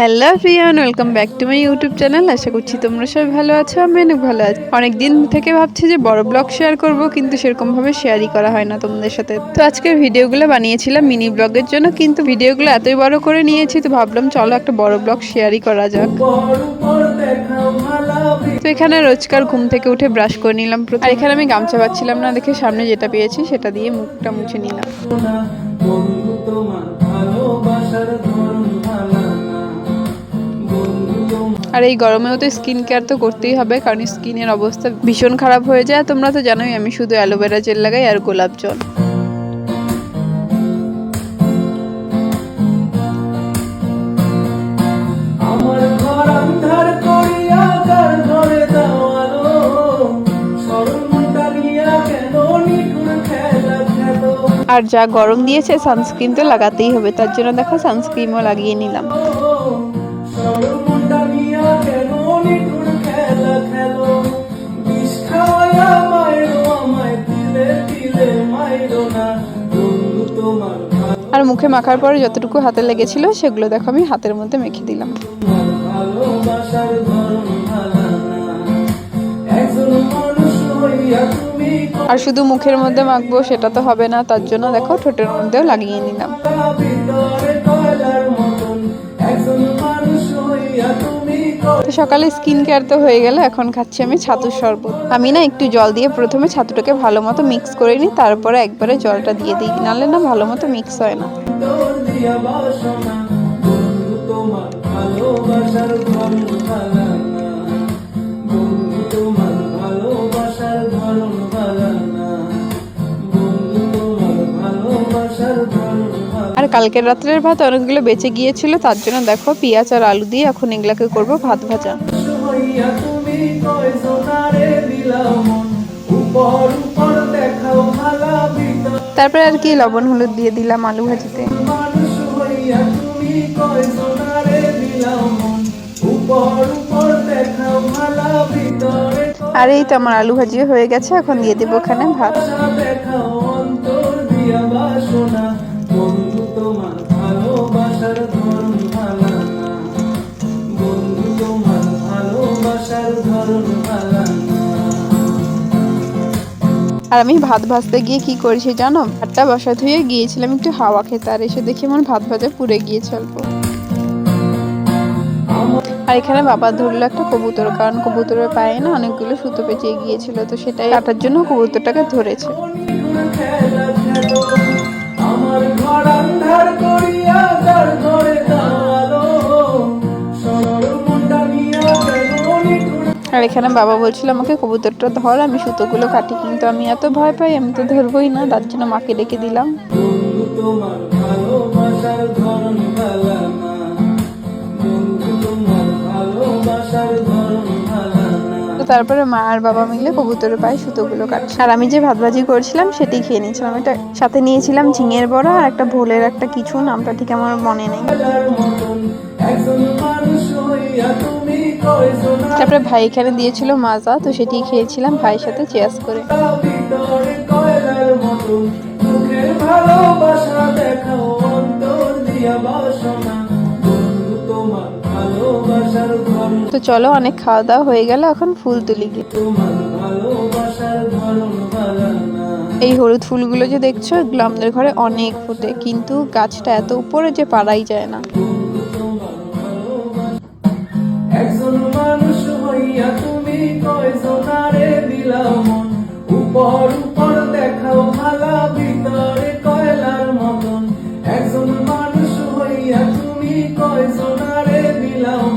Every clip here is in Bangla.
Hello Priyan welcome back to my YouTube channel আশা করছি তোমরা সবাই ভালো আছো আমি অনেক ভালো আছি। অনেক দিন থেকে ভাবছি যে বড় ব্লগ শেয়ার করব, কিন্তু সেরকমভাবে শেয়ারই করা হয় না তোমাদের সাথে। তো আজকের ভিডিওগুলো বানিয়েছিলাম মিনি ব্লগের জন্য, কিন্তু ভিডিওগুলো এতই বড় করে নিয়েছি, তো ভাবলাম চলো একটা বড় ব্লগ শেয়ারই করা যাক। তো এখানে রোজকার ঘুম থেকে উঠে ব্রাশ করে নিলাম আর এখানে আমি গামছা পাচ্ছিলাম না, দেখে সামনে যেটা পেয়েছি, সেটা দিয়ে মুখটা মুছে নিলাম। আর এই গরমেও তো স্কিন কেয়ার তো করতেই হবে কারণ স্কিনের অবস্থা ভীষণ খারাপ হয়ে যায়। তোমরা তো জানোই আমি শুধু অ্যালোভেরা জেল লাগাই আর গোলাপ জল। আর যা গরম দিয়েছে সানস্ক্রিন তো লাগাতেই হবে তার জন্য দেখো সানস্ক্রিনও লাগিয়ে নিলাম। মুখে মাখার পরে যতটুকু হাতে লেগেছিল সেগুলো দেখো আমি হাতের মধ্যে মেখে দিলাম। আর শুধু মুখের মধ্যে মাখবো সেটা তো হবে না তার জন্য দেখো ঠোঁটের মধ্যেও লাগিয়ে নিলাম। সকালে স্কিন কেয়ার তো হয়ে গেল, এখন খাচ্ছি আমি ছাতুর শরবত। আমি না একটু জল দিয়ে প্রথমে ছাতুটাকে ভালো মতো মিক্স করে নিই, তারপরে একবারে জলটা দিয়ে দিই, নাহলে না ভালো মতো মিক্স হয় না। তোমার ভালোবাসার কালকের রাত্রের ভাত অনেকগুলো বেঁচে গিয়েছিল তার জন্য দেখো পেঁয়াজ আর আলু দিয়ে এখন এগুলাকে করব ভাত ভাজা। তারপরে আর কি লবণ হলুদ দিয়ে দিলাম আলু ভাজিতে। আর এই তো আমার আলু ভাজি হয়ে গেছে এখন দিয়ে দেবো ওখানে ভাত। আর আমি ভাত ভাজতে গিয়ে কি করেছি জানো? ভাতটা বাসা ধুয়ে গিয়েছিলাম, একটু হাওয়া খেতে, আর এসে দেখি আমার ভাত ভাজা পুড়ে গিয়েছে অল্প। আর এখানে বাবা ধরলো একটা কবুতর, কারণ কবুতরের পায়ে না অনেকগুলো সুতো পেঁচিয়ে গিয়েছিল, তো সেটাই কাটার জন্য কবুতরটাকে ধরেছে। আমার আর এখানে বাবা বলছিল আমাকে, কবুতরটা ধর, আমি সুতোগুলো কাটি, কিন্তু আমি এত ভয় পাই, আমি তো ধরবোই না। তার জন্য মাকে ডেকে দিলাম। তারপরে মা আর বাবা মিলে কবুতরের পায়ে, সুতোগুলো কাটছে আর আমি যে ভাত ভাজি করেছিলাম সেটাই খেয়ে নিয়েছিলাম। এটা সাথে নিয়েছিলাম ঝিঙের বড়া আর একটা ভোলের একটা কিছু, নামটা ঠিক আমার মনে নেই। তারপরে ভাই এখানে দিয়েছিল মাজা, তো সেটি খেয়েছিলাম ভাইয়ের সাথে চেয়াস করে। তো চলো, অনেক খাওয়া দাওয়া হয়ে গেল, এখন ফুল তুলি গিয়ে। এই হলুদ ফুলগুলো যে দেখছ এগুলো আমাদের ঘরে অনেক ফুটে, কিন্তু গাছটা এত উপরে যে পারাই যায় না। তুমি কয়জনারে দিলা মন। উপর উপর দেখাও ভালা মতন একজন মানুষ হইয়া তুমি কয় দিলা মন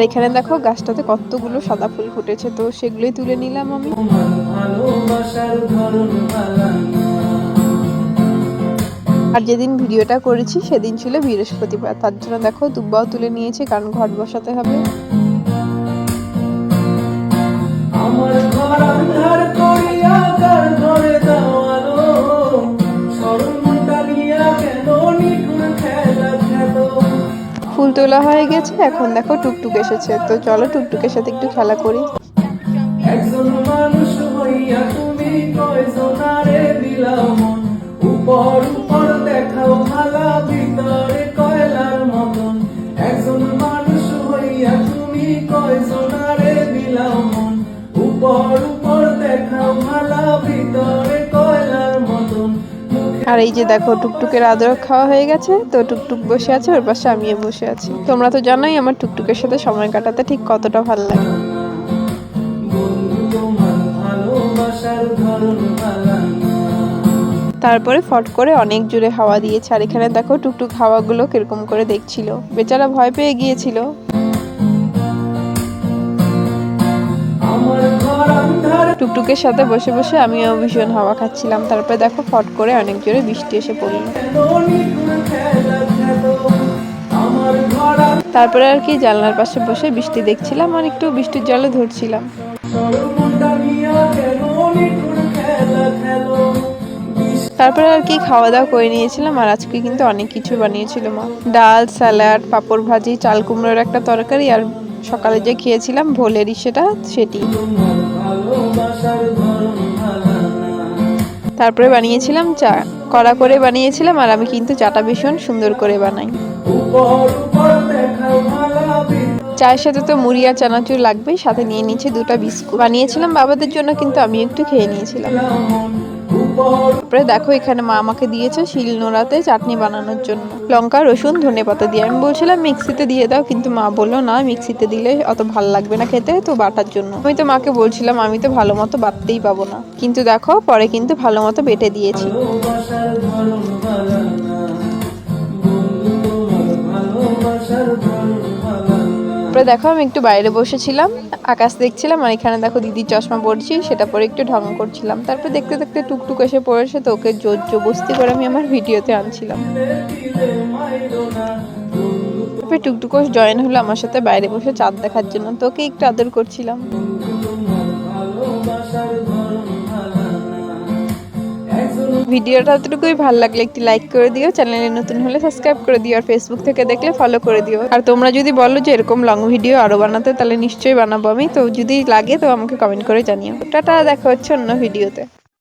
আর এখানে দেখো গাছটাতে কতগুলো সাদা ফুল ফুটেছে, তো সেগুলোই তুলে নিলাম আমি। আর যেদিন ভিডিওটা করেছি, সেদিন ছিল বৃহস্পতিবার, তার জন্য দেখো দুব্বাও তুলে নিয়েছে, কারণ ঘট বসাতে হবে। তোলা হয়ে গেছে, এখন দেখো টুকটুক এসেছে। তো চলো টুকটুকের সাথে একটু খেলা করি। উপর উপর দেখাও ভালা আর এই যে দেখো, টুকটুকের আদর খাওয়া হয়ে গেছে, তো টুকটুক বসে আছে, ওর পাশে আমিও বসে আছি। তোমরা তো জানোই আমার টুকটুকের সাথে সময় কাটাতে ঠিক কতটা ভালো লাগে। তারপরে ফট করে অনেক জোরে হাওয়া দিয়েছে, আর এখানে দেখো টুকটুক হাওয়াগুলো কীরকম করে দেখছিল। বেচারা ভয় পেয়ে গিয়েছিল। টুকটুকের সাথে বসে বসে আমিও ভীষণ হাওয়া খাচ্ছিলাম। তারপরে দেখো ফট করে অনেক জোরে বৃষ্টি এসে পড়ল। তারপরে আর কি জানলার পাশে বসে বৃষ্টি দেখছিলাম আর একটু বৃষ্টির জলে ধরছিলাম। তারপরে আর কি খাওয়া দাওয়া করে নিয়েছিলাম আর আজকে কিন্তু অনেক কিছু বানিয়েছিল মা। ডাল, স্যালাড, পাঁপড় ভাজি, চাল কুমড়োর একটা তরকারি আর সকালে যে খেয়েছিলাম ভোলেরই সেটা, সেটি। তারপরে বানিয়েছিলাম চা। কড়া করে বানিয়েছিলাম আর আমি কিন্তু চাটা ভীষণ সুন্দর করে বানাই। চায়ের সাথে তো মুড়ি আর চানাচুর লাগবেই, সাথে নিয়ে নিচ্ছে দুটো বিস্কুট। বানিয়েছিলাম বাবাদের জন্য কিন্তু আমি একটু খেয়ে নিয়েছিলাম। তারপরে দেখো এখানে মা আমাকে দিয়েছে শিল নোড়াতে চাটনি বানানোর জন্য। লঙ্কা, রসুন, ধনে পাতা দিয়ে। আমি বলছিলাম, মিক্সিতে দিয়ে দাও। কিন্তু মা বলল, না, মিক্সিতে দিলে অত ভালো লাগবে না খেতে, তো বাটার জন্য। আমি তো মাকে বলছিলাম, আমি তো ভালো মতো বাটতেই পাবো না। কিন্তু দেখো, পরে কিন্তু ভালো মতো বেটে দিয়েছি। তারপরে দেখো আমি একটু বাইরে বসেছিলাম, আকাশ দেখছিলাম আর এখানে দেখো দিদির চশমা পড়ছি সেটা পরে একটু ঢং করছিলাম। তারপরে দেখতে দেখতে টুকটুক এসে পড়েছে তো ওকে জোর জবস্তি করে আমি আমার ভিডিওতে আনছিলাম। তারপরে টুকটুকো জয়েন হলো আমার সাথে বাইরে বসে চাঁদ দেখার জন্য তোকে একটু আদর করছিলাম। ভিডিওটা অতটুকুই। ভালো লাগলে একটি লাইক করে দিও। চ্যানেলে নতুন হলে সাবস্ক্রাইব করে দিও আর ফেসবুক থেকে দেখলে ফলো করে দিও। আর তোমরা যদি বলো যে এরকম লং ভিডিও আরও বানাতে, তাহলে নিশ্চয়ই বানাবো আমি। তো যদি লাগে তো আমাকে কমেন্ট করে জানিও। টাটা, দেখা হচ্ছে অন্য ভিডিওতে